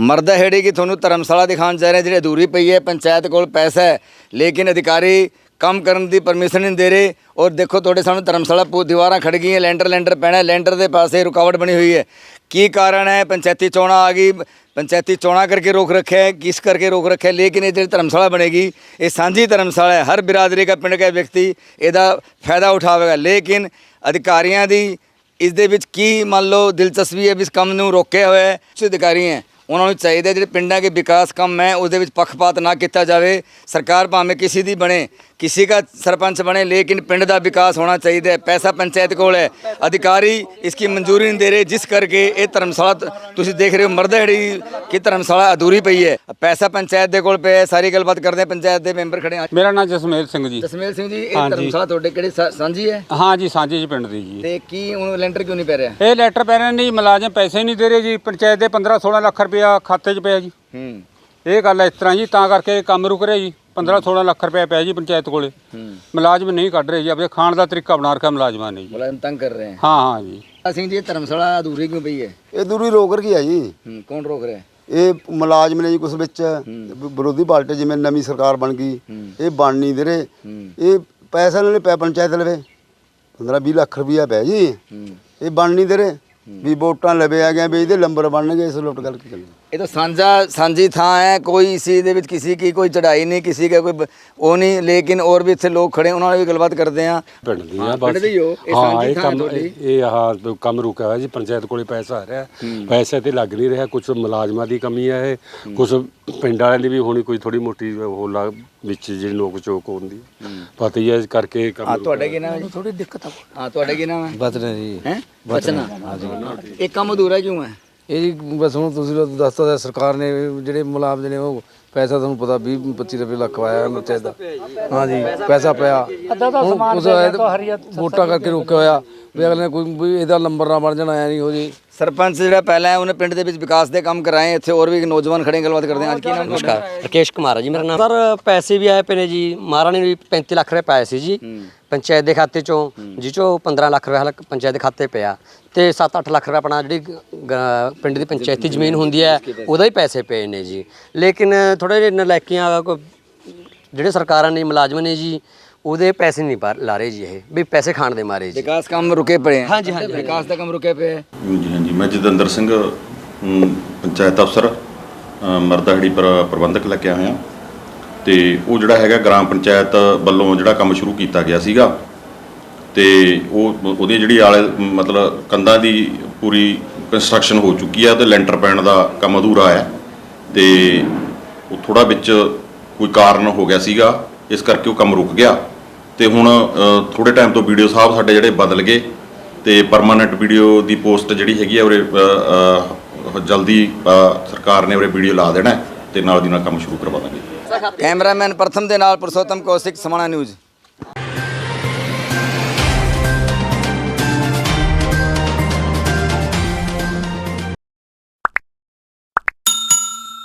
ਮਰਦਾ ਹੈੜੀ ਕਿ ਤੁਹਾਨੂੰ ਧਰਮਸ਼ਾਲਾ ਦਿਖਾਉਣ ਜਾ ਰਹੇ ਜਿਹੜੇ ਜਿਹੜੀ ਅਧੂਰੀ ਪਈ ਹੈ, ਪੰਚਾਇਤ ਕੋਲ ਪੈਸਾ ਹੈ, ਲੇਕਿਨ ਅਧਿਕਾਰੀ ਕੰਮ ਕਰਨ ਦੀ ਪਰਮਿਸ਼ਨ ਨਹੀਂ ਦੇ ਰਹੇ ਔਰ ਦੇਖੋ ਤੁਹਾਡੇ ਸਾਹਮਣੇ ਧਰਮਸ਼ਾਲਾ ਪੂ, ਦੀਵਾਰਾਂ ਖੜ ਗਈਆਂ, ਲੈਂਡਰ ਲੈਂਡਰ ਪੈਣਾ ਲੈਂਡਰ ਦੇ ਪਾਸੇ ਰੁਕਾਵਟ ਬਣੀ ਹੋਈ ਹੈ। ਕੀ ਕਾਰਨ ਹੈ? ਪੰਚਾਇਤੀ ਚੋਣਾਂ ਆ ਗਈ, ਪੰਚਾਇਤੀ ਚੋਣਾਂ ਕਰਕੇ ਰੋਕ ਰੱਖਿਆ ਹੈ, ਕਿਸ ਕਰਕੇ ਰੋਕ ਰੱਖਿਆ ਲੇਕਿਨ ਇਹ ਜਿਹੜੀ ਧਰਮਸ਼ਾਲਾ ਬਣੇਗੀ, ਇਹ ਸਾਂਝੀ ਧਰਮਸ਼ਾਲਾ ਹੈ, ਹਰ ਬਿਰਾਦਰੀ ਦਾ ਪਿੰਡ ਦਾ ਵਿਅਕਤੀ ਇਹਦਾ ਫਾਇਦਾ ਉਠਾਵੇਗਾ। ਲੇਕਿਨ ਅਧਿਕਾਰੀਆਂ ਦੀ ਇਸ ਦੇ ਵਿੱਚ ਕੀ ਮੰਨ ਲਓ ਦਿਲਚਸਪੀ ਹੈ, ਵੀ ਇਸ ਕੰਮ ਨੂੰ ਰੋਕਿਆ ਹੋਇਆ ਹੈ ਅਧਿਕਾਰੀ ਹੈ ਉਹਨਾਂ ਨੂੰ ਚਾਹੀਦਾ ਜਿਹੜੇ ਪਿੰਡਾਂ ਦੇ ਵਿਕਾਸ ਕੰਮ ਹੈ, ਉਸ ਦੇ ਵਿੱਚ ਪੱਖਪਾਤ ਨਾ ਕੀਤਾ ਜਾਵੇ। ਸਰਕਾਰ ਭਾਵੇਂ ਕਿਸੇ ਦੀ ਬਣੇ ਕਿਸੇ ਦਾ ਸਰਪੰਚ ਬਣੇ ਲੇਕਿਨ ਪਿੰਡ ਦਾ ਵਿਕਾਸ ਹੋਣਾ ਚਾਹੀਦਾ ਹੈ। ਪੈਸਾ ਪੰਚਾਇਤ ਕੋਲ ਹੈ। ਅਧਿਕਾਰੀ ਇਸ ਦੀ ਮਨਜ਼ੂਰੀ ਨਹੀਂ ਦੇ ਰਹੇ ਜਿਸ ਕਰਕੇ ਇਹ ਧਰਮਸ਼ਾਲਾ ਤੁਸੀਂ ਦੇਖ ਰਹੇ ਹੋ ਮਰਦਹੜੀ ਕਿ ਧਰਮਸ਼ਾਲਾ ਅਧੂਰੀ ਪਈ ਹੈ। ਪੈਸਾ ਪੰਚਾਇਤ ਦੇ ਕੋਲ ਪਿਆ ਹੈ ਸਾਰੀ ਗੱਲਬਾਤ ਕਰਦੇ ਹਾਂ ਪੰਚਾਇਤ ਦੇ ਮੈਂਬਰ ਖੜੇ ਹਾਂ। ਮੇਰਾ ਨਾਮ ਜਸਮੇਲ ਸਿੰਘ ਜੀ। ਜਸਮੇਲ ਸਿੰਘ ਜੀ ਇਹ। ਧਰਮਸ਼ਾਲਾ ਤੁਹਾਡੇ ਕਿਹੜੇ ਸਾਂਝੀ ਹੈ? ਹਾਂ ਜੀ ਸਾਂਝੇ ਜੀ ਪਿੰਡ ਦੀ ਜੀ। ਤੇ ਕੀ ਹੁਣ ਲੈਂਟਰ ਕਿਉਂ ਨਹੀਂ ਪੈ ਰਿਹਾ? ਇਹ ਲੈਟਰ ਪੈ ਰਹੇ ਨਹੀਂ ਮੁਲਾਜ਼ਮ ਪੈਸੇ ਨਹੀਂ ਦੇ ਰਹੇ ਜੀ। ਪੰਚਾਇਤ ਦੇ 15 16 ਲੱਖ ਰੁਪਇਆ ਖਾਤੇ 'ਚ ਪਿਆ ਜੀ। ਹੂੰ। ਇਹ ਗੱਲ ਇਸ ਤਰ੍ਹਾਂ ਜੀ ਤਾਂ ਕਰਕੇ ਕੰਮ ਰੁਕ ਰਿਹਾ ਜੀ। 15 16 ਲੱਖ ਰੁਪਇਆ ਪਿਆ ਜੀ ਪੰਚਾਇਤ ਕੋਲੇ। ਹੂੰ। ਮੁਲਾਜ਼ਮ ਨਹੀਂ ਕੱਢ ਰਹੇ ਜੀ ਆਪਣੇ ਖਾਣ ਦਾ ਤਰੀਕਾ ਬਣਾ ਰੱਖਿਆ ਮੁਲਾਜ਼ਮਾਂ ਨੇ ਜੀ। ਮੁਲਾਜ਼ਮ ਤੰਗ ਕਰ ਰਹੇ ਹੈ ਹਾਂ ਹਾਂ ਜੀ। ਸਿੰਘ ਜੀ ਇਹ ਧਰਮਸ਼ਾਲਾ ਅਧੂਰੀ ਕਿਉਂ ਪਈ ਹੈ? ਇਹ ਦੂਰੀ ਰੋਕ ਰਹੀ ਹੈ ਜੀ। ਹੂੰ ਕੌਣ ਰੋਕ ਰਿਹਾ? ਹੈ ਇਹ ਮੁਲਾਜ਼ਮ ਨੇ ਜੀ ਕੁਛ ਵਿੱਚ ਵਿਰੋਧੀ ਪਾਰਟੀ ਜਿਵੇਂ ਨਵੀਂ ਸਰਕਾਰ ਬਣ ਗਈ ਇਹ ਬਣ ਨਹੀਂ ਦੇ ਰਹੇ। ਹੂੰ। ਇਹ ਪੈਸਾ ਇਹਨਾਂ ਨੇ ਪੈ ਪੰਚਾਇਤ ਲਵੇ। 15 20 ਲੱਖ ਰੁਪਈਆ ਪਿਆ ਜੀ। ਹੂੰ। ਇਹ ਬਣ ਨਹੀਂ ਦੇ ਰਹੇ। ਵੀ ਵੋਟਾਂ ਲਵੇ ਆ ਗਏ ਵੀ ਇਹਦੇ ਲੰਬਰ ਬਣਨਗੇ ਇਸ ਲੁੱਟ ਗੱਲ ਕੀ। ਚੱਲੀ ਇਹ ਤਾਂ ਸਾਂਝਾ ਸਾਂਝੀ ਥਾਂ ਹੈ ਕੋਈ ਇसी ਦੇ ਵਿੱਚ ਕਿਸੇ ਕੀ ਕੋਈ ਚੜਾਈ ਨਹੀਂ ਕਿਸੇ ਦਾ ਕੋਈ ਉਹ ਨਹੀਂ ਲੇਕਿਨ ਹੋਰ ਵੀ ਇੱਥੇ ਲੋਕ ਖੜੇ ਉਹਨਾਂ ਨਾਲ ਵੀ ਗੱਲਬਾਤ ਕਰਦੇ ਆ। ਪਿੰਡ ਦੀ ਆ ਬਸ। ਪਿੰਡ ਦੀ ਹੋ, ਇਹ ਹਾਂ ਸਾਂਝੀ ਇਹ ਥਾਂ ਕੰਮ ਇਹ ਆਹ ਕੰਮ ਰੁਕਿਆ ਹੋਇਆ ਜੀ ਪੰਚਾਇਤ ਕੋਲੇ ਪੈਸਾ ਆ ਰਿਹਾ। ਪੈਸੇ ਤੇ ਲੱਗ ਨਹੀਂ ਰਿਹਾ ਕੁਝ ਮੁਲਾਜ਼ਮਾਂ ਦੀ ਕਮੀ ਹੈ ਇਹ ਕੁਝ ਪਿੰਡ ਵਾਲਿਆਂ ਦੀ ਵੀ ਹੋਣੀ ਕੋਈ ਥੋੜੀ ਮੋਟੀ ਉਹ ਲਾ ਵਿੱਚ ਜਿਹੜੀ ਨੋਕ ਚੋਕ ਹੁੰਦੀ। ਪਤਾ ਹੀ ਹੈ ਇਸ ਕਰਕੇ ਕੰਮ ਰੁਕਿਆ ਤੁਹਾਡੇ ਕੀ ਨਾਮ ਹੈ ਥੋੜੀ ਦਿੱਕਤ ਆ। ਹਾਂ ਤੁਹਾਡੇ ਕੀ ਨਾਮ ਹੈ? ਬਚਨੇ ਜੀ। ਹੈ? ਬਚਨਾ ਇਹ ਕੰਮ ਅਧੂਰਾ ਕਿਉਂ ਹੈ? ਇਹ ਜੀ ਬਸ ਹੁਣ ਤੁਸੀਂ ਦੱਸਤਾ ਸਰਕਾਰ ਨੇ ਜਿਹੜੇ ਮੁਲਾਜ਼ਮ ਨੇ ਉਹ ਪੈਸਾ ਤੁਹਾਨੂੰ ਪਤਾ 20 25 ਰੁਪਏ ਲੱਖ ਆਇਆ ਪੰਚਾਇਤ ਦਾ ਹਾਂ ਜੀ ਪੈਸਾ ਪਿਆ। ਅੱਧਾ ਤਾਂ ਸਮਾਨ ਵੋਟਾਂ ਕਰਕੇ ਰੁਕਿਆ ਹੋਇਆ। ਵੀ ਅਗਲੇ ਕੋਈ ਇਹਦਾ ਨੰਬਰ ਨਾ ਬਣ ਜਾਣਾ ਆਇਆ ਨਹੀਂ ਹੋ ਜੀ। ਸਰਪੰਚ ਜਿਹੜਾ ਪਹਿਲਾਂ ਹੈ ਉਹਨੇ ਪਿੰਡ ਦੇ ਵਿੱਚ ਵਿਕਾਸ ਦੇ ਕੰਮ ਕਰਾਏ ਇੱਥੇ ਹੋਰ ਵੀ ਨੌਜਵਾਨ ਖੜੇ ਗੱਲਬਾਤ ਕਰਦੇ ਆ ਅੱਜ ਕੀ ਨਾਮ ਨਮਸਕਾਰ। ਰਕੇਸ਼ ਕੁਮਾਰ ਹੈ ਜੀ ਮੇਰਾ ਨਾਮ। ਸਰ ਪੈਸੇ ਵੀ ਆਏ ਪਏ ਨੇ ਜੀ। ਮਹਾਰਾਣੀ ਨੇ ਵੀ 35 ਲੱਖ ਰੁਪਏ ਪਾਏ ਸੀ ਜੀ। ਪੰਚਾਇਤ ਦੇ ਖਾਤੇ ਚੋਂ ਜਿਹ ਚੋਂ 15 ਲੱਖ ਰੁਪਏ ਹਾਲ ਪੰਚਾਇਤ ਦੇ ਖਾਤੇ ਪਿਆ। ਤੇ 7-8 ਲੱਖ ਰੁਪਏ ਆਪਣਾ ਜਿਹੜੀ ਪਿੰਡ ਦੀ ਪੰਚਾਇਤੀ ਜ਼ਮੀਨ ਹੁੰਦੀ ਹੈ ਉਹਦਾ ਹੀ ਪੈਸੇ ਪਏ ਨੇ ਜੀ। ਲੇਕਿਨ ਥੋੜੇ ਜਿਹੇ ਨਲਾਇਕੀਆਂ ਕੋ ਜਿਹੜੇ ਸਰਕਾਰਾਂ ਨੇ ਮੁਲਾਜ਼ਮ ਨੇ ਜੀ ਉਹਦੇ ਪੈਸੇ ਨਹੀਂ ਲਾ ਰਹੇ ਜੀ ਇਹ ਵੀ ਪੈਸੇ ਖਾਣ ਦੇ ਮਾਰੇ ਜੀ। ਵਿਕਾਸ ਕੰਮ ਰੁਕੇ ਪਏ ਹੈ ਹਾਂਜੀ, ਹਾਂਜੀ, ਵਿਕਾਸ ਦਾ ਕੰਮ ਰੁਕੇ ਪਿਆ ਹੈ ਜੀ ਹਾਂਜੀ। ਮੈਂ ਜਤਿੰਦਰ ਸਿੰਘ ਪੰਚਾਇਤ ਅਫਸਰ ਮਰਦਾਹੜੀ ਪਰ ਪ੍ਰਬੰਧਕ ਲੈ ਕੇ ਆਇਆ ਤੇ ਉਹ ਜਿਹੜਾ ਹੈਗਾ ਗ੍ਰਾਮ ਪੰਚਾਇਤ ਵੱਲੋਂ ਜਿਹੜਾ ਕੰਮ ਸ਼ੁਰੂ ਕੀਤਾ ਗਿਆ ਸੀਗਾ ਤੇ ਉਹ ਉਹਦੀ ਜਿਹੜੀ ਆਲੇ ਮਤਲਬ ਕੰਧਾਂ ਦੀ ਪੂਰੀ ਕੰਸਟਰਕਸ਼ਨ ਹੋ ਚੁੱਕੀ ਹੈ ਤੇ ਲੈਂਟਰ ਪੈਣ ਦਾ ਕੰਮ ਅਧੂਰਾ ਹੈ ਤੇ ਉਹ ਥੋੜਾ ਵਿੱਚ ਕੋਈ ਕਾਰਨ ਹੋ ਗਿਆ ਸੀਗਾ। ਇਸ ਕਰਕੇ ਉਹ ਕੰਮ ਰੁਕ ਗਿਆ। ਤੇ ਹੁਣ ਥੋੜੇ ਟਾਈਮ ਤੋਂ ਵੀਡੀਓ ਸਾਹਿਬ ਸਾਡੇ ਜਿਹੜੇ ਬਦਲ ਗਏ ਤੇ ਪਰਮਾਨੈਂਟ ਵੀਡੀਓ ਦੀ ਪੋਸਟ ਜਿਹੜੀ ਹੈਗੀ ਆ, ਉਰੇ ਜਲਦੀ ਸਰਕਾਰ ਨੇ ਉਰੇ ਵੀਡੀਓ ਲਾ ਦੇਣਾ ਹੈ ਤੇ ਨਾਲ ਦੀ ਨਾਲ ਕੰਮ ਸ਼ੁਰੂ ਕਰਵਾ ਦਾਂਗੇ। ਕੈਮਰਾਮੈਨ ਪ੍ਰਥਮ ਦੇ ਨਾਲ ਪੁਰਸ਼ੋਤਮ ਕੌਸ਼ਿਕ, ਸਮਾਣਾ ਨਿਊਜ਼।